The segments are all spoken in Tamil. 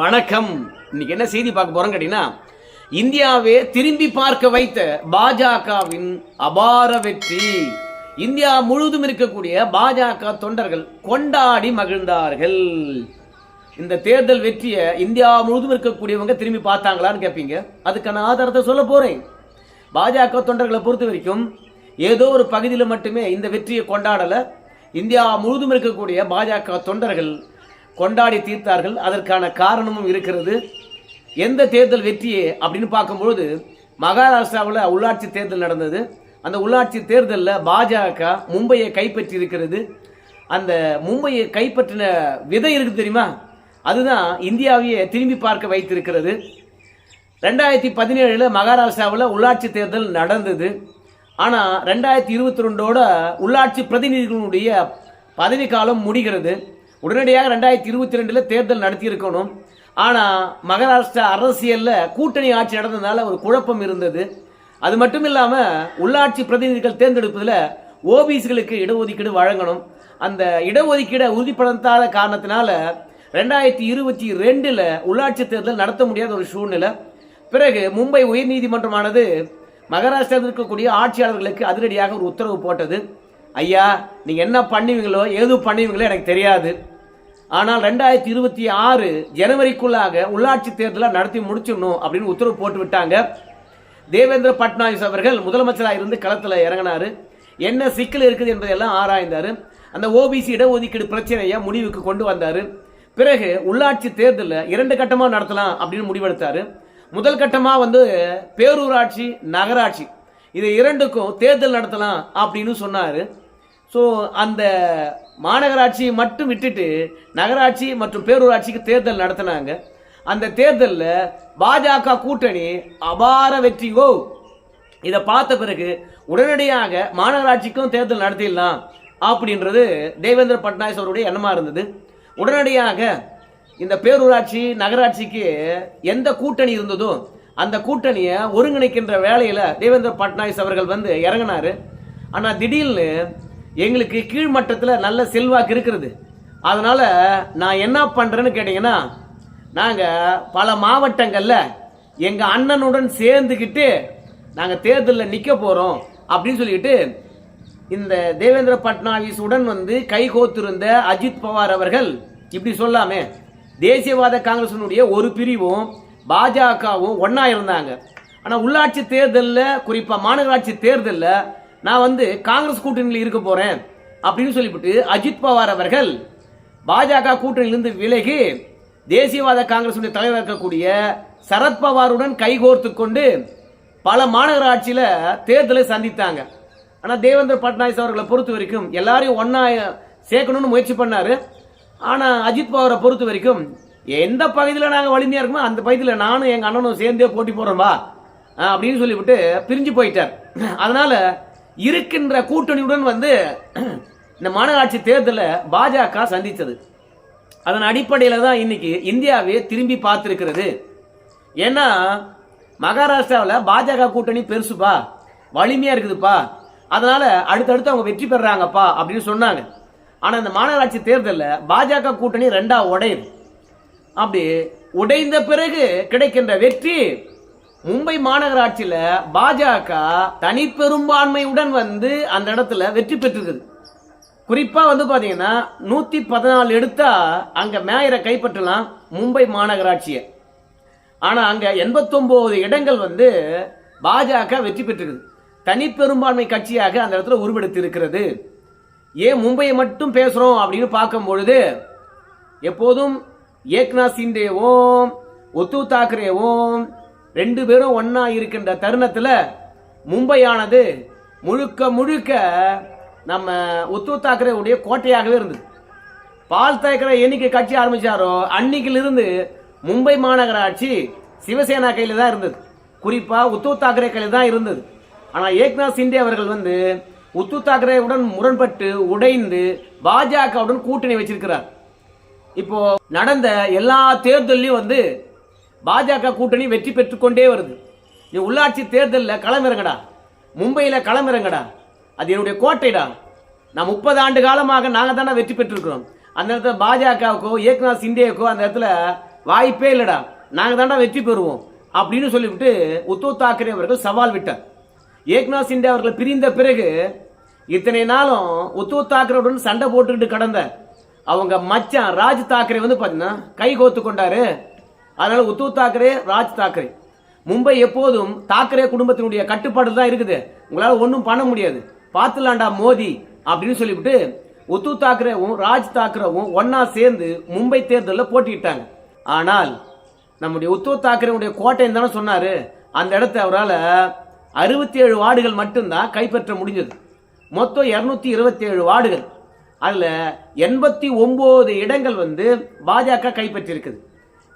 வணக்கம். இன்னைக்கு என்ன செய்தி பார்க்க போறோம் கேட்டீங்கன்னா இந்தியாவே திரும்பி பார்க்க வைத்த பாஜகவின் அபார வெற்றி. இந்தியா முழுவதும் இருக்கக்கூடிய பாஜக தொண்டர்கள் கொண்டாடி மகிழ்ந்தார்கள். இந்த தேர்தல் வெற்றியை இந்தியா முழுவதும் இருக்கக்கூடியவங்க திரும்பி பார்த்தாங்களான்னு கேட்பீங்க அதுக்கான ஆதாரத்தை சொல்ல போறேன். பாஜக தொண்டர்களை பொறுத்த வரைக்கும் ஏதோ ஒரு பகுதியில் மட்டுமே இந்த வெற்றியை கொண்டாடல. இந்தியா முழுவதும் இருக்கக்கூடிய பாஜக தொண்டர்கள் கொண்டாடி தீர்த்தார்கள். அதற்கான காரணமும் இருக்கிறது. எந்த தேர்தல் வெற்றியே அப்படின்னு பார்க்கும்பொழுது மகாராஷ்டிராவில் உள்ளாட்சி தேர்தல் நடந்தது. அந்த உள்ளாட்சி தேர்தலில் பாஜக மும்பையை கைப்பற்றி இருக்கிறது அந்த மும்பையை கைப்பற்றின விதை இருக்கு தெரியுமா? அதுதான் இந்தியாவையே திரும்பி பார்க்க வைத்திருக்கிறது. ரெண்டாயிரத்தி பதினேழில் மகாராஷ்டிராவில் உள்ளாட்சி தேர்தல் நடந்தது. ஆனால் ரெண்டாயிரத்தி இருபத்தி ரெண்டோட உள்ளாட்சி பிரதிநிதிகளுடைய பதவி காலம் முடிகிறது. உடனடியாக ரெண்டாயிரத்தி இருபத்தி ரெண்டில் தேர்தல் நடத்தியிருக்கணும். ஆனால் மகாராஷ்டிரா அரசியலில் கூட்டணி ஆட்சி நடந்ததுனால ஒரு குழப்பம் இருந்தது. அது மட்டும் இல்லாமல் உள்ளாட்சி பிரதிநிதிகள் தேர்ந்தெடுப்பதில் ஓபிசிகளுக்கு இடஒதுக்கீடு வழங்கணும். அந்த இடஒதுக்கீடை உறுதிப்படுத்தாத காரணத்தினால ரெண்டாயிரத்தி இருபத்தி ரெண்டில் உள்ளாட்சி தேர்தல் நடத்த முடியாத ஒரு சூழ்நிலை. பிறகு மும்பை உயர்நீதிமன்றமானது மகாராஷ்டிராவில் இருக்கக்கூடிய ஆட்சியாளர்களுக்கு அதிரடியாக ஒரு உத்தரவு போட்டது. ஐயா நீங்கள் என்ன பண்ணுவீங்களோ ஏது பண்ணுவீங்களோ எனக்கு தெரியாது. ஆனால் ரெண்டாயிரத்தி இருபத்தி ஆறு ஜனவரிக்குள்ளாக உள்ளாட்சி தேர்தலை நடத்தி முடிச்சிடணும் அப்படின்னு உத்தரவு போட்டு விட்டாங்க. தேவேந்திர பட்னாவிஸ் அவர்கள் முதலமைச்சராக இருந்து களத்தில் இறங்கினார். என்ன சிக்கல் இருக்குது என்பதையெல்லாம் ஆராய்ந்தார். அந்த ஓபிசி இடஒதுக்கீடு பிரச்சனையை முடிவுக்கு கொண்டு வந்தார். பிறகு உள்ளாட்சி தேர்தலில் இரண்டு கட்டமாக நடத்தலாம் அப்படின்னு முடிவெடுத்தார். முதல் கட்டமாக வந்து பேரூராட்சி நகராட்சி இது இரண்டுக்கும் தேர்தல் நடத்தலாம் அப்படின்னு சொன்னார். ஸோ அந்த மாநகராட்சி மட்டும் விட்டுட்டு நகராட்சி மற்றும் பேரூராட்சிக்கு தேர்தல் நடத்தினாங்க. அந்த தேர்தலில் பாஜக கூட்டணி அபார வெற்றிகோ. இதை பார்த்த பிறகு உடனடியாக மாநகராட்சிக்கும் தேர்தல் நடத்திடலாம் அப்படின்றது தேவேந்திர பட்னாவிஸ் அவருடைய எண்ணமாக இருந்தது. உடனடியாக இந்த பேரூராட்சி நகராட்சிக்கு எந்த கூட்டணி இருந்ததோ அந்த கூட்டணியை ஒருங்கிணைக்கின்ற வேலையில் தேவேந்திர பட்னாவிஸ் அவர்கள் வந்து இறங்கினார். ஆனால் திடீர்னு எங்களுக்கு கீழ்மட்டத்தில் நல்ல செல்வாக்கு இருக்கிறது அதனால் நான் என்ன பண்ணுறேன்னு கேட்டிங்கன்னா நாங்கள் பல மாவட்டங்களில் எங்கள் அண்ணனுடன் சேர்ந்துக்கிட்டு நாங்கள் தேர்தலில் நிற்க போகிறோம் அப்படின்னு சொல்லிட்டு இந்த தேவேந்திர பட்னாவிஸ் உடன் வந்து கைகோத்திருந்த அஜித் பவார் அவர்கள் இப்படி சொல்லாமே தேசியவாத காங்கிரசினுடைய ஒரு பிரிவும் பாஜகவும் ஒன்றா இருந்தாங்க. ஆனால் உள்ளாட்சி தேர்தலில் குறிப்பாக மாநகராட்சி தேர்தலில் நான் வந்து காங்கிரஸ் கூட்டணியில் இருக்க போகிறேன் அப்படின்னு சொல்லிவிட்டு அஜித் பவார் அவர்கள் பாஜக கூட்டணியிலிருந்து விலகி தேசியவாத காங்கிரசுடைய தலைவர் இருக்கக்கூடிய சரத்பவாருடன் கைகோர்த்து கொண்டு பல மாநகராட்சியில் தேர்தலை சந்தித்தாங்க. ஆனால் தேவேந்திர பட்னாயஸ் அவர்களை பொறுத்த வரைக்கும் எல்லாரையும் ஒன்றா சேர்க்கணும்னு முயற்சி பண்ணார். ஆனால் அஜித் பவாரை பொறுத்த வரைக்கும் எந்த பகுதியில் நாங்கள் வலிமையாக இருக்கோமோ அந்த பகுதியில் நானும் எங்கள் அண்ணனும் சேர்ந்தே போட்டி போடுறோம்பா அப்படின்னு சொல்லிவிட்டு பிரிஞ்சு போயிட்டார். அதனால் இருக்கின்ற கூட்டணியுடன் வந்து இந்த மாநகராட்சி தேர்தலை பாஜக சந்தித்தது அதன் அடிப்படையில் தான் இன்னைக்கு இந்தியாவே திரும்பி பார்த்துருக்கிறது. ஏன்னா மகாராஷ்டிராவில் பாஜக கூட்டணி பெருசுப்பா வலிமையாக இருக்குதுப்பா. அதனால அடுத்தடுத்து அவங்க வெற்றி பெறாங்கப்பா அப்படின்னு சொன்னாங்க. ஆனால் இந்த மாநகராட்சி தேர்தலில் பாஜக கூட்டணி ரெண்டாக உடையுது. அப்படி உடைந்த பிறகு கிடைக்கின்ற வெற்றி மும்பை மாநகராட்சியில் பாஜக தனிப்பெரும்பான்மையுடன் வந்து அந்த இடத்துல வெற்றி பெற்றிருக்குது. குறிப்பாக வந்து பாத்தீங்கன்னா நூற்றி பதினாலு எடுத்தா அங்கே மேயரை கைப்பற்றலாம் மும்பை மாநகராட்சியை ஆனால் அங்கே எண்பத்தொன்பது இடங்கள் வந்து பாஜக வெற்றி பெற்றிருக்குது. தனிப்பெரும்பான்மை கட்சியாக அந்த இடத்துல உருவெடுத்து இருக்கிறது ஏன் மும்பையை மட்டும் பேசுகிறோம் அப்படின்னு பார்க்கும் பொழுது எப்போதும் ஏக்நாத் சிண்டேவும் உத்தவ் தாக்கரேவும் ரெண்டு பேரும் ஒன்றா இருக்கின்ற தருணத்தில் மும்பையானது முழுக்க முழுக்க நம்ம உத்தவ் தாக்கரேவுடைய கோட்டையாகவே இருந்தது. பால் தாக்கரே என்னைக்கு கட்சி ஆரம்பித்தாரோ அன்னைக்கிலிருந்து மும்பை மாநகராட்சி சிவசேனா கையில் தான் இருந்தது. குறிப்பாக உத்தவ் தாக்கரே கையில் தான் இருந்தது. ஆனால் ஏக்நாத் சிண்டே அவர்கள் வந்து உத்தவ் தாக்கரேவுடன் முரண்பட்டு உடைந்து பாஜகவுடன் கூட்டணி வச்சிருக்கிறார். இப்போ நடந்த எல்லா தேர்தலையும் வந்து பாஜக கூட்டணி வெற்றி பெற்றுக்கொண்டே வருது. நீ உள்ளாட்சி தேர்தலில் களமிறங்கடா மும்பையில் களமிறங்கடா அது என்னுடைய கோட்டைடா. நான் முப்பது ஆண்டு காலமாக நாங்கள் தானே வெற்றி பெற்றிருக்கிறோம். அந்த இடத்துல பாஜகவுக்கோ ஏக்நாத் சிண்டேக்கோ அந்த இடத்துல வாய்ப்பே இல்லைடா. நாங்கள் தாண்டா வெற்றி பெறுவோம். அப்படின்னு சொல்லிவிட்டு உத்தவ் தாக்கரே அவர்கள் சவால் விட்டார். ஏக்நாத் சிண்டே அவர்கள் பிரிந்த பிறகு இத்தனை நாளும் உத்தவ் தாக்கரேவுடன் சண்டை போட்டுக்கிட்டு கடந்த அவங்க மச்சான் ராஜ் தாக்கரே வந்து பார்த்தீங்கன்னா கை கோத்து கொண்டாரு. அதனால உத்தவ் தாக்கரே ராஜ் தாக்கரே. மும்பை எப்போதும் தாக்கரே குடும்பத்தினுடைய கட்டுப்பாடு தான் இருக்குது. உங்களால் ஒன்றும் பண்ண முடியாது. பார்த்துலாண்டா மோதி அப்படின்னு சொல்லிவிட்டு உத்தவ் தாக்கரேவும் ராஜ் தாக்கரேவும் ஒன்னா சேர்ந்து மும்பை தேர்தலில் போட்டிட்டாங்க ஆனால் நம்முடைய உத்தவ் தாக்கரேவுடைய கோட்டைன்னு தானே சொன்னார். அந்த இடத்த அவரால் அறுபத்தி ஏழு வார்டுகள் மட்டும்தான் கைப்பற்ற முடிஞ்சது. மொத்தம் இரநூத்தி இருபத்தி ஏழு வார்டுகள். அதில் எண்பத்தி ஒம்பது இடங்கள் வந்து பாஜக கைப்பற்றியிருக்குது.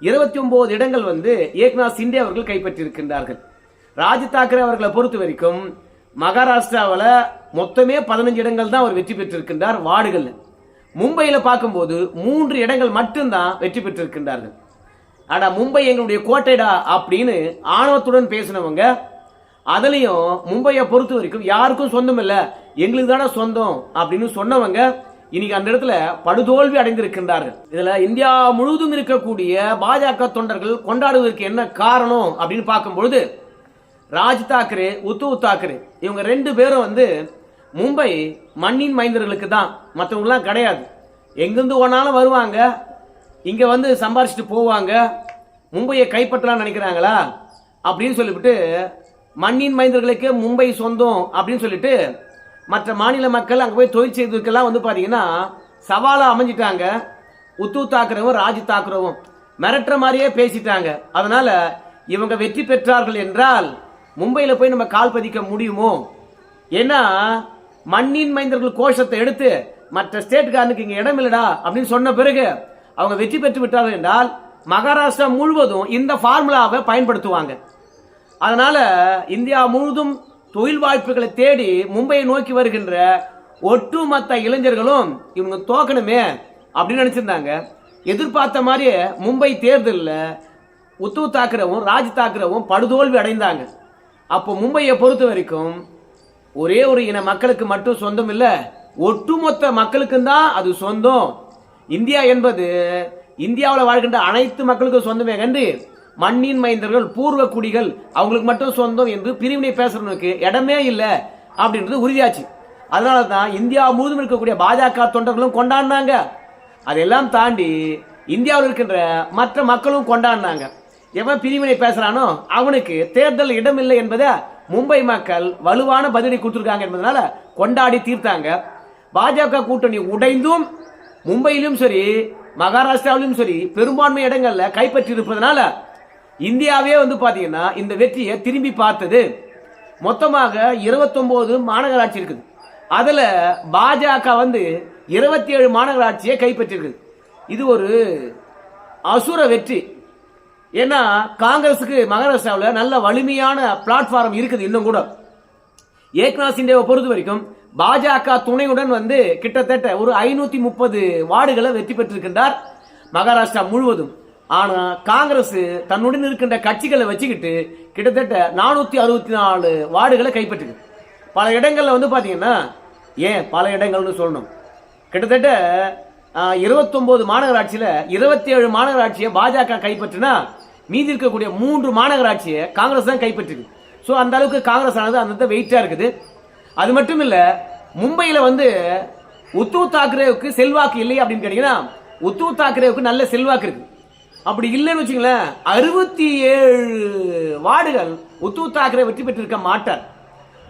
இருபத்தி ஒன்பது இடங்கள் வந்து ஏக்நாத் சிண்டே அவர்கள் கைப்பற்றியிருக்கின்றார்கள். ராஜ் தாக்கரே அவர்களை பொறுத்த வரைக்கும் மகாராஷ்டிராவில் மொத்தமே பதினஞ்சு இடங்கள் தான் அவர் வெற்றி பெற்றிருக்கின்றார் வார்டுகளில். மும்பையில் பார்க்கும்போது மூன்று இடங்கள் மட்டும்தான் வெற்றி பெற்றிருக்கின்றார்கள். அடா மும்பை எங்களுடைய கோட்டைடா அப்படின்னு ஆணவத்துடன் பேசினவங்க அதுலேயும் மும்பையை பொறுத்த வரைக்கும் யாருக்கும் சொந்தம் இல்லை எங்களுக்கு தானே சொந்தம் அப்படின்னு சொன்னவங்க இன்னைக்கு அந்த இடத்துல படுதோல்வி அடைந்திருக்கின்றார்கள். இதுல இந்தியா முழுவதும் இருக்கக்கூடிய பாஜக தொண்டர்கள் கொண்டாடுவதற்கு என்ன காரணம் அப்படின்னு பார்க்கும்பொழுது ராஜ் தாக்கரே உத்தவ் தாக்கரே இவங்க ரெண்டு பேரும் வந்து மும்பை மண்ணின் மைந்தர்களுக்கு தான். மற்றவங்களாம் கிடையாது. எங்கேருந்து ஒன்னாலும் வருவாங்க. இங்கே வந்து சம்பாரிச்சிட்டு போவாங்க. மும்பையை கைப்பற்றலாம்னு நினைக்கிறாங்களா? அப்படின்னு சொல்லிவிட்டு மண்ணின் மைந்தர்களுக்கு மும்பை சொந்தம் அப்படின்னு சொல்லிட்டு மற்ற மாநில மக்கள் அங்கே போய் தொழில் செய்ததுக்கெல்லாம் வந்து பார்த்தீங்கன்னா சவாலாக அமைஞ்சிட்டாங்க. உத்து தாக்கரவும் ராஜு தாக்கரவும் மிரட்டுற மாதிரியே பேசிட்டாங்க. அதனால் இவங்க வெற்றி பெற்றார்கள் என்றால் மும்பையில் போய் நம்ம கால் பதிக்க முடியுமோ? ஏன்னா மண்ணின் மைந்தர்கள் கோஷத்தை எடுத்து மற்ற ஸ்டேட்காரனுக்கு இங்கே இடம் இல்லடா அப்படின்னு சொன்ன பிறகு அவங்க வெற்றி பெற்று விட்டார்கள் என்றால் மகாராஷ்டிரா முழுவதும் இந்த ஃபார்முலாவை பயன்படுத்துவாங்க. அதனால் இந்தியா முழுவதும் தொழில் வாய்ப்புகளை தேடி மும்பையை நோக்கி வருகின்ற ஒட்டுமொத்த இளைஞர்களும் இவங்க தோக்கணுமே அப்படின்னு நினச்சிருந்தாங்க. எதிர்பார்த்த மாதிரியே மும்பை தேர்தலில் உத்தவ் தாக்கரவும் ராஜ் தாக்கரவும் படுதோல்வி அடைந்தாங்க. அப்போ மும்பையை பொறுத்த வரைக்கும் ஒரே ஒரு இன மக்களுக்கு மட்டும் சொந்தம் இல்லை ஒட்டுமொத்த மக்களுக்கும் தான் அது சொந்தம். இந்தியா என்பது இந்தியாவில் வாழ்கின்ற அனைத்து மக்களுக்கும் சொந்தமே கண்டு மண்ணின் மைந்தர்கள் பூர்வ குடிகள் அவங்களுக்கு மட்டும் சொந்தம் என்று பிரிவினை பேசுறவனுக்கு இடமே இல்லை அப்படின்றது உறுதியாச்சு. அதனால தான் இந்தியா முழுதும் இருக்கக்கூடிய பாஜக தொண்டர்களும் கொண்டாடினாங்க. அதெல்லாம் தாண்டி இந்தியாவில் இருக்கின்ற மற்ற மக்களும் கொண்டாடினாங்க. எவன் பிரிவினை பேசுறானோ அவனுக்கு தேர்தல் இடம் இல்லை என்பதை மும்பை மக்கள் வலுவான பதிலடி கொடுத்துருக்காங்க என்பதனால கொண்டாடி தீர்த்தாங்க. பாஜக கூட்டணி உடைந்தும் மும்பையிலும் சரி மகாராஷ்டிராவிலும் சரி பெரும்பான்மை இடங்களில் கைப்பற்றி இருப்பதனால இந்தியாவே வந்து பார்த்தீங்கன்னா இந்த வெற்றியை திரும்பி பார்த்தது. மொத்தமாக 29 மாநகராட்சி இருக்குது. அதில் பாஜக வந்து 27 ஏழு மாநகராட்சியை கைப்பற்றிருக்குது இது ஒரு அசுர வெற்றி. ஏன்னா காங்கிரஸுக்கு மகாராஷ்டிராவில் நல்ல வலிமையான பிளாட்ஃபார்ம் இருக்குது இன்னும் கூட. ஏக்நாத் சிண்டேவை பொறுத்த வரைக்கும் பாஜக துணையுடன் வந்து கிட்டத்தட்ட ஒரு ஐநூத்தி முப்பது வார்டுகளை வெற்றி பெற்றிருக்கின்றார் மகாராஷ்டிரா முழுவதும். ஆனா காங்கிரஸ் தன்னுடன் இருக்கின்ற கட்சிகளை வச்சுக்கிட்டு கிட்டத்தட்ட நானூத்தி அறுபத்தி நாலு வார்டுகளை கைப்பற்றுது. பல இடங்கள்ல வந்து பாத்தீங்கன்னா ஏன் பல இடங்கள்னு சொல்லணும். கிட்டத்தட்ட இருபத்தொன்பது மாநகராட்சியில இருபத்தி ஏழு மாநகராட்சியை பாஜக கைப்பற்றினா மீதி இருக்கக்கூடிய மூன்று மாநகராட்சியை காங்கிரஸ் தான் கைப்பற்றிருக்கு ஸோ அந்த அளவுக்கு காங்கிரஸ் ஆனது அந்த வெயிட்டா இருக்குது. அது மட்டும் இல்ல மும்பையில வந்து உத்தவ் தாக்கரேவுக்கு செல்வாக்கு இல்லை அப்படின்னு கேட்டீங்கன்னா உத்தவ் தாக்கரேவுக்கு நல்ல செல்வாக்கு இருக்கு. அப்படி இல்லைன்னு வச்சுங்களேன் அறுபத்தி ஏழு வார்டுகள் உத்தவ் தாக்கரே வெற்றி பெற்றிருக்க மாட்டார்.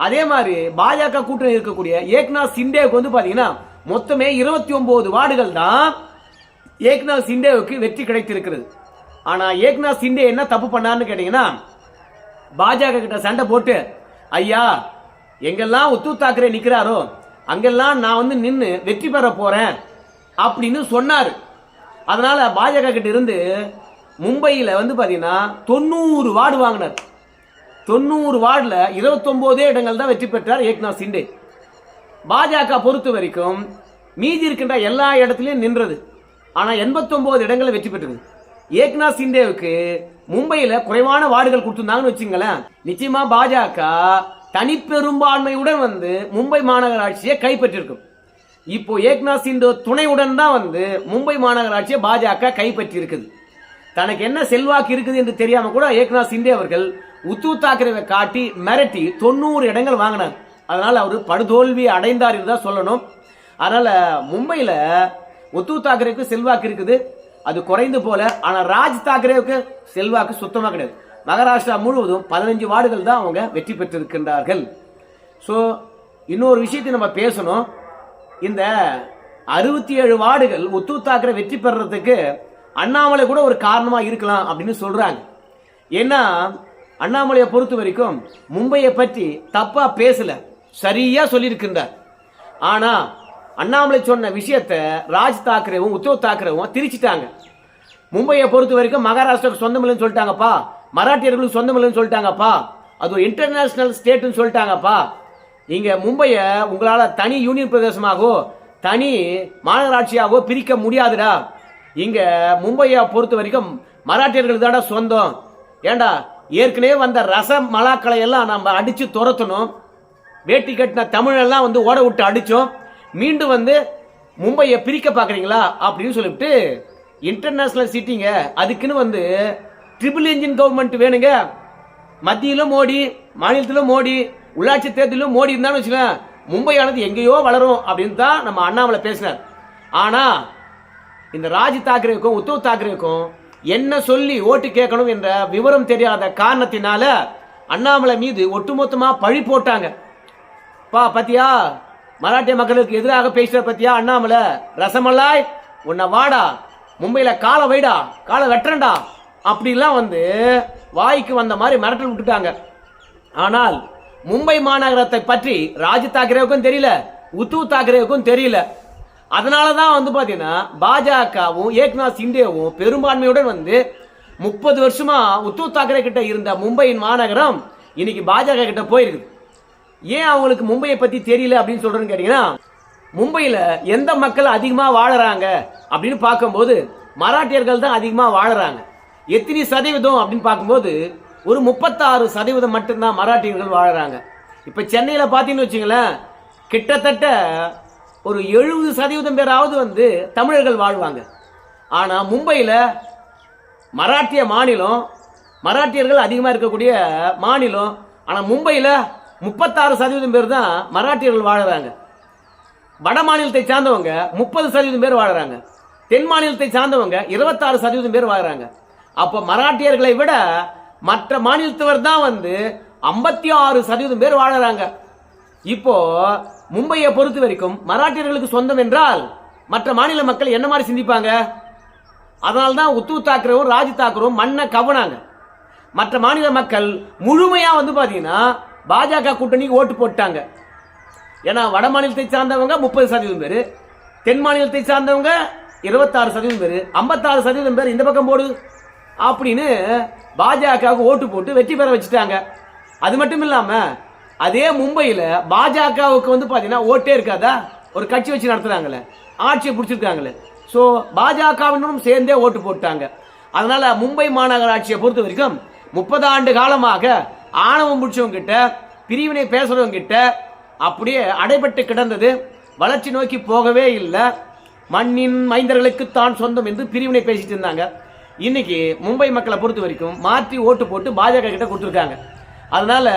அதே மாதிரி பாஜக கூட்டணி இருக்கக்கூடிய ஏக்நாத் சிண்டேவுக்கு வந்து பாத்தீங்கன்னா மொத்தமே இருபத்தி ஒன்பது வார்டுகள் தான் ஏக்நாத் சிண்டேவுக்கு வெற்றி கிடைத்திருக்கிறது. ஆனா ஏக்நாத் சிண்டே என்ன தப்பு பண்ணார்னு கேட்டீங்கன்னா பாஜக கிட்ட சண்டை போட்டு ஐயா எங்கெல்லாம் உத்தவ் தாக்கரே நிக்கிறாரோ அங்கெல்லாம் நான் வந்து நின்று வெற்றி பெற போறேன் அப்படின்னு சொன்னாரு. அதனால் பாஜக கிட்ட இருந்து மும்பையில் வந்து பார்த்தீங்கன்னா தொண்ணூறு வார்டு வாங்கினார். தொண்ணூறு வார்டில் இருபத்தொம்போதே இடங்கள் தான் வெற்றி பெற்றார் ஏக்நாத் சிண்டே பாஜக பொறுத்த வரைக்கும் மீதி இருக்கின்ற எல்லா இடத்துலையும் நின்றது. ஆனால் எண்பத்தொம்போது இடங்களில் வெற்றி பெற்றது. ஏக்நாத் சிண்டேவுக்கு மும்பையில் குறைவான வார்டுகள் கொடுத்துருந்தாங்கன்னு வச்சுங்களேன் நிச்சயமாக பாஜக தனிப்பெரும்பான்மையுடன் வந்து மும்பை மாநகராட்சியை கைப்பற்றிருக்கும். இப்போ ஏக்நாத் சிண்டே துணையுடன் தான் வந்து மும்பை மாநகராட்சியை பாஜக கைப்பற்றி இருக்குது தனக்கு என்ன செல்வாக்கு இருக்குது என்று தெரியாமல் கூட ஏக்நாத் சிண்டே அவர்கள் உத்து தாக்கரேவை காட்டி மிரட்டி தொண்ணூறு இடங்கள் வாங்கினார். அதனால் அவர் படுதோல்வி அடைந்தார் என்று தான் சொல்லணும். அதனால் மும்பையில் உத்து தாக்கரேவுக்கு செல்வாக்கு இருக்குது. அது குறைந்து போல. ஆனால் ராஜ் தாக்கரேவுக்கு செல்வாக்கு சுத்தமாக கிடையாது. மகாராஷ்டிரா முழுவதும் பதினஞ்சு வார்டுகள் தான் அவங்க வெற்றி பெற்றிருக்கின்றார்கள். ஸோ இன்னொரு விஷயத்தை நம்ம பேசணும். இந்த அறுபத்தி ஏழு வார்டுகள் உத்து தாக்கரே வெற்றி பெறறதுக்கு அண்ணாமலை கூட ஒரு காரணமாக இருக்கலாம் அப்படின்னு சொல்கிறாங்க ஏன்னா அண்ணாமலையை பொறுத்த வரைக்கும் மும்பையை பற்றி தப்பாக பேசலை சரியாக சொல்லியிருக்கின்றார். ஆனால் அண்ணாமலை சொன்ன விஷயத்தை ராஜ் தாக்கரேவும் உத்தவ் தாக்கரேவும் திரிச்சிட்டாங்க. மும்பையை பொறுத்த வரைக்கும் மகாராஷ்டிராவுக்கு சொந்தம் இல்லைன்னு சொல்லிட்டாங்கப்பா மராட்டியர்களுக்கு சொந்தம் இல்லைன்னு சொல்லிட்டாங்கப்பா அது ஒரு இன்டர்நேஷனல் ஸ்டேட்டுன்னு சொல்லிட்டாங்கப்பா நீங்கள் மும்பையை உங்களால தனி யூனியன் பிரதேசமாகவோ தனி மாநகராட்சியாகவோ பிரிக்க முடியாதுடா. இங்க மும்பையை பொறுத்த வரைக்கும் மராட்டியர்கள் தான்டா சொந்தம். ஏண்டா ஏற்கனவே வந்த ரச மலாக்களை எல்லாம் நம்ம அடிச்சு துரத்தணும். வேட்டி கட்டின தமிழெல்லாம் வந்து ஓட விட்டு அடித்தோம் மீண்டும் வந்து மும்பையை பிரிக்க பார்க்குறீங்களா அப்படின்னு சொல்லிவிட்டு இன்டர்நேஷ்னல் சிட்டிங்க அதுக்குன்னு வந்து ட்ரிபிள் இன்ஜின் கவர்மெண்ட் வேணுங்க. மத்தியிலும் மோடி மாநிலத்திலும் மோடி உள்ளாட்சி தேர்தலிலும் மோடி இருந்தான்னு வச்சுக்கோங்க மும்பையானது எங்கேயோ வளரும் அப்படின்னு தான் நம்ம அண்ணாமலை பேசினார். ஆனால் இந்த ராஜ் தாக்கரேக்கும் உத்தவ் தாக்கரேக்கும் என்ன சொல்லி ஓட்டு கேட்கணும் என்ற விவரம் தெரியாத காரணத்தினால அண்ணாமலை மீது ஒட்டுமொத்தமாக பழி போட்டாங்க. பா பத்தியா? மராட்டிய மக்களுக்கு எதிராக பேசுற பத்தியா அண்ணாமலை? ரசமலாய் உன்னை வாடா. மும்பையில் காலை வைடா காலை வெட்டுறண்டா அப்படிலாம் வந்து வாய்க்கு வந்த மாதிரி மிரட்டல் விட்டுட்டாங்க. ஆனால் மும்பை மாநகரத்தை பற்றி ராஜ் தாக்கரேவுக்கும் தெரியல உத்தவ் தாக்கரேவுக்கும் தெரியல. அதனால தான் வந்து பார்த்தீங்கன்னா பாஜகவும் ஏக்நாத் சிண்டேவும் பெரும்பான்மையுடன் வந்து முப்பது வருஷமா உத்தவ் தாக்கரே கிட்ட இருந்த மும்பையின் மாநகரம் இன்னைக்கு பாஜக கிட்ட போயிருக்குது ஏன் அவங்களுக்கு மும்பையை பத்தி தெரியல அப்படின்னு சொல்றேன்னு கேட்டீங்கன்னா மும்பையில எந்த மக்கள் அதிகமாக வாழறாங்க அப்படின்னு பார்க்கும்போது மராட்டியர்கள் தான் அதிகமாக வாழறாங்க. எத்தனை சதவீதம் அப்படின்னு பார்க்கும்போது ஒரு முப்பத்தாறு சதவீதம் மட்டும்தான் மராட்டியர்கள் வாழ்கிறாங்க இப்போ சென்னையில் பார்த்தீங்கன்னு வச்சுங்களேன் கிட்டத்தட்ட ஒரு எழுபது சதவீதம் பேராவது வந்து தமிழர்கள் வாழ்வாங்க. ஆனால் மும்பையில் மராட்டிய மாநிலம் மராட்டியர்கள் அதிகமாக இருக்கக்கூடிய மாநிலம் ஆனால் மும்பையில் முப்பத்தாறு சதவீதம் பேர் தான் மராட்டியர்கள் வாழ்கிறாங்க வட மாநிலத்தை சார்ந்தவங்க முப்பது சதவீதம் பேர் வாழ்கிறாங்க தென் மாநிலத்தை சார்ந்தவங்க இருபத்தாறு சதவீதம் பேர் வாழுறாங்க. அப்போ மராட்டியர்களை விட மற்ற மாநிலத்தவர் தான் வந்து ஐம்பத்தி ஆறு சதவீதம் பேர் வாழறாங்க. இப்போ மும்பையை பொறுத்த வரைக்கும் மராட்டியர்களுக்கு சொந்தம் என்றால் மற்ற மாநில மக்கள் என்ன மாதிரி சிந்திப்பாங்க? அதனால தான் உத்து தாக்கரவும் ராஜ் தாக்கரவும் மண்ணை கவனாங்க. மற்ற மாநில மக்கள் முழுமையாக வந்து பார்த்தீங்கன்னா பாஜக கூட்டணிக்கு ஓட்டு போட்டாங்க. ஏன்னா வட மாநிலத்தை சார்ந்தவங்க முப்பது சதவீதம் பேர் தென் மாநிலத்தை சார்ந்தவங்க இருபத்தாறு சதவீதம் பேர் ஐம்பத்தாறு சதவீதம் பேர் இந்த பக்கம் போடு. அப்படின்னு பாஜகவுக்கு ஓட்டு போட்டு வெற்றி பெற வச்சுட்டாங்க. அது மட்டும் இல்லாமல் அதே மும்பையில் பாஜகவுக்கு வந்து பார்த்தீங்கன்னா ஓட்டே இருக்காதா? ஒரு கட்சி வச்சு நடத்துகிறாங்களே ஆட்சியை பிடிச்சிருக்காங்களே. ஸோ பாஜகவினரும் சேர்ந்தே ஓட்டு போட்டாங்க. அதனால மும்பை மாநகராட்சியை பொறுத்த வரைக்கும் முப்பது ஆண்டு காலமாக ஆணவம் பிடிச்சவங்க கிட்ட பிரிவினை பேசுறவங்க கிட்ட அப்படியே அடைபட்டு கிடந்தது. வளர்ச்சி நோக்கி போகவே இல்லை. மண்ணின் மைந்தர்களுக்கு தான் சொந்தம் என்று பிரிவினை பேசிட்டு இருந்தாங்க. இன்னைக்கு மும்பை மக்களை பொறுத்த வரைக்கும் மாற்றி ஓட்டு போட்டு பாஜக கிட்ட கொடுத்துருக்காங்க. அதனால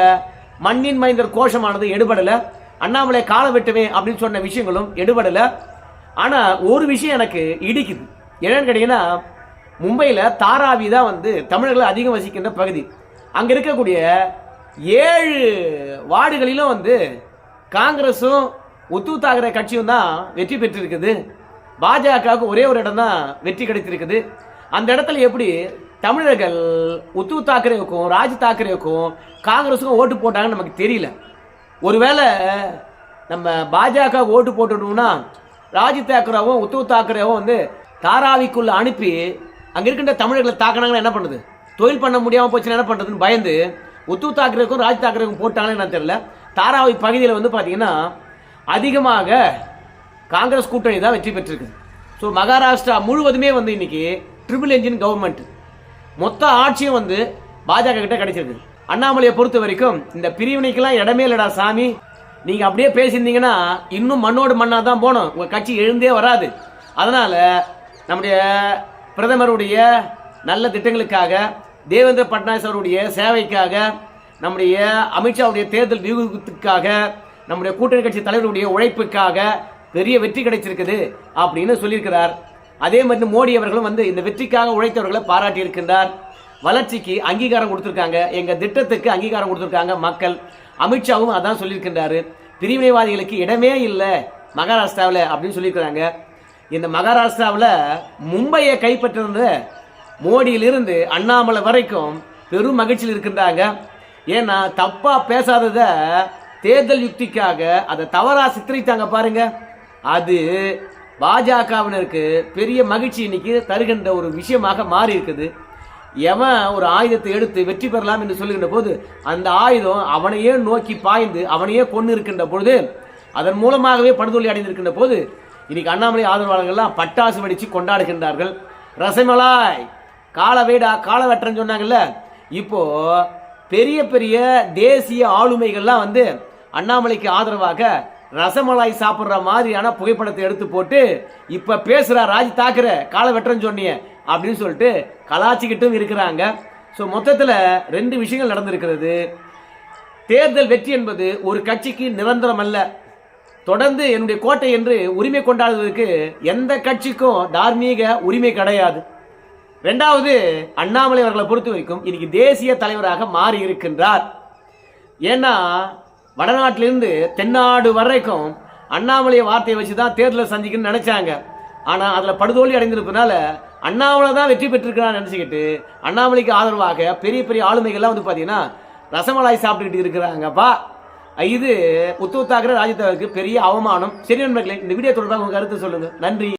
மண்ணின் மைந்தர் கோஷமானது எடுபடல. அண்ணாமலை கால வெட்டுவேன் அப்படின்னு சொன்ன விஷயங்களும் எடுபடல. ஆனா ஒரு விஷயம் எனக்கு இடிக்குது. என்னன்னு கேட்டீங்கன்னா மும்பையில் தாராவி தான் வந்து தமிழர்கள் அதிகம் வசிக்கின்ற பகுதி. அங்க இருக்கக்கூடிய ஏழு வார்டுகளிலும் வந்து காங்கிரஸும் ஒத்து தாக்கரே கட்சியும் தான் வெற்றி பெற்றிருக்குது. பாஜகவுக்கு ஒரே ஒரு இடம் தான் வெற்றி கிடைத்திருக்குது. அந்த இடத்துல எப்படி தமிழர்கள் உத்தவ் தாக்கரேவுக்கும் ராஜ் தாக்கரேவுக்கும் காங்கிரஸுக்கும் ஓட்டு போட்டாங்கன்னு நமக்கு தெரியல. ஒருவேளை நம்ம பாஜக ஓட்டு போட்டுட்டோம்னா ராஜ் தாக்கரேவும் உத்தவ் தாக்கரேவும் வந்து தாராவிக்குள்ள அனுப்பி அங்கே இருக்கின்ற தமிழர்களை தாக்கினாங்கன்னா என்ன பண்ணுது? தொழில் பண்ண முடியாமல் போச்சுன்னா என்ன பண்ணுறதுன்னு பயந்து உத்தவ் தாக்கரேவுக்கும் ராஜ் தாக்கரேவுக்கும் போட்டாங்கன்னு என்னன்னு தெரியல. தாராவி பகுதியில் வந்து பார்த்தீங்கன்னா அதிகமாக காங்கிரஸ் கூட்டணி தான் வெற்றி பெற்றிருக்குது ஸோ மகாராஷ்டிரா முழுவதுமே வந்து இன்னைக்கு ட்ரிபிள் என்ஜின் கவர்மெண்ட் மொத்த ஆட்சியும் வந்து பாஜக கிட்ட கிடைச்சிருக்கு. அண்ணாமலையை பொறுத்த வரைக்கும் இந்த பிரிவினைக்கெல்லாம் இடமே இல்லடா சாமி. நீங்கள் அப்படியே பேசியிருந்தீங்கன்னா இன்னும் மண்ணோடு மண்ணாக தான் போகணும். உங்கள் கட்சி எழுந்தே வராது. அதனால் நம்முடைய பிரதமருடைய நல்ல திட்டங்களுக்காக தேவேந்திர பட்னாயஸ் அவருடைய சேவைக்காக நம்முடைய அமித்ஷாவுடைய தேர்தல் வியூகத்துக்காக நம்முடைய கூட்டணி கட்சி தலைவருடைய உழைப்புக்காக பெரிய வெற்றி கிடைச்சிருக்குது அப்படின்னு சொல்லியிருக்கிறார் அதே மாதிரி மோடி அவர்களும் வந்து இந்த வெற்றிக்காக உழைத்தவர்களை பாராட்டி இருக்கின்றார். வளர்ச்சிக்கு அங்கீகாரம் கொடுத்துருக்காங்க. எங்கள் திட்டத்துக்கு அங்கீகாரம் கொடுத்துருக்காங்க மக்கள். அமித்ஷாவும் அதான் சொல்லியிருக்கின்றாரு. பிரிவினைவாதிகளுக்கு இடமே இல்லை மகாராஷ்டிராவில் அப்படின்னு சொல்லியிருக்கிறாங்க. இந்த மகாராஷ்டிராவில் மும்பையை கைப்பற்றிருந்த மோடியிலிருந்து அண்ணாமலை வரைக்கும் பெரும் மகிழ்ச்சியில் இருக்கின்றாங்க. ஏன்னா தப்பாக பேசாதத தேர்தல் யுக்திக்காக அதை தவறாக சித்தரித்தாங்க பாருங்க. அது பாஜகவினருக்கு பெரிய மகிழ்ச்சி இன்னைக்கு தருகின்ற ஒரு விஷயமாக மாறி இருக்குது. எவன் ஒரு ஆயுதத்தை எடுத்து வெற்றி பெறலாம் என்று சொல்லுகின்ற போது அந்த ஆயுதம் அவனையே நோக்கி பாய்ந்து அவனையே கொண்டு இருக்கின்ற பொழுது அதன் மூலமாகவே படுதோல்வி அடைந்திருக்கின்ற போது இன்னைக்கு அண்ணாமலை ஆதரவாளர்கள்லாம் பட்டாசு வெடித்து கொண்டாடுகின்றார்கள். ரசமலாய் கால வீடா கால வெட்டுறன்னு சொன்னாங்கல்ல இப்போ பெரிய பெரிய தேசிய ஆளுமைகள்லாம் வந்து அண்ணாமலைக்கு ஆதரவாக ரசமலாய் சாப்பிட்ற மாதிரியான புகைப்படத்தை எடுத்து போட்டு இப்போ பேசுகிற ராஜ் தாக்கரே காலை வெட்டுறேன்னு சொன்னியே அப்படின்னு சொல்லிட்டு கலாச்சிக்கிட்டும் இருக்கிறாங்க. ஸோ மொத்தத்தில் ரெண்டு விஷயங்கள் நடந்திருக்கிறது. தேர்தல் வெற்றி என்பது ஒரு கட்சிக்கு நிரந்தரம் அல்ல. தொடர்ந்து என்னுடைய கோட்டை என்று உரிமை கொண்டாடுவதற்கு எந்த கட்சிக்கும் தார்மீக உரிமை கிடையாது. ரெண்டாவது அண்ணாமலை அவர்களை பொறுத்த வரைக்கும் இன்னைக்கு தேசிய தலைவராக மாறி இருக்கின்றார் ஏன்னா வடநாட்டிலிருந்து தென்னாடு வரைக்கும் அண்ணாமலையை வார்த்தையை வச்சு தான் தேர்தலை சந்திக்கணும்னு நினைச்சாங்க. ஆனால் அதில் படுதோல்வி அடைந்திருப்பதுனால அண்ணாமலை தான் வெற்றி பெற்றிருக்கிறான்னு நினச்சிக்கிட்டு அண்ணாமலைக்கு ஆதரவாக பெரிய பெரிய ஆளுமைகள்லாம் வந்து பார்த்தீங்கன்னா ரசமலாய் சாப்பிட்டுக்கிட்டு இருக்கிறாங்கப்பா. இது உத்தவ் தாக்கரே ராஜ்யத்தாவுக்கு பெரிய அவமானம். சரி நண்பர்களே இந்த வீடியோ தொடர்பாக உங்கள் கருத்து சொல்லுங்கள் நன்றி.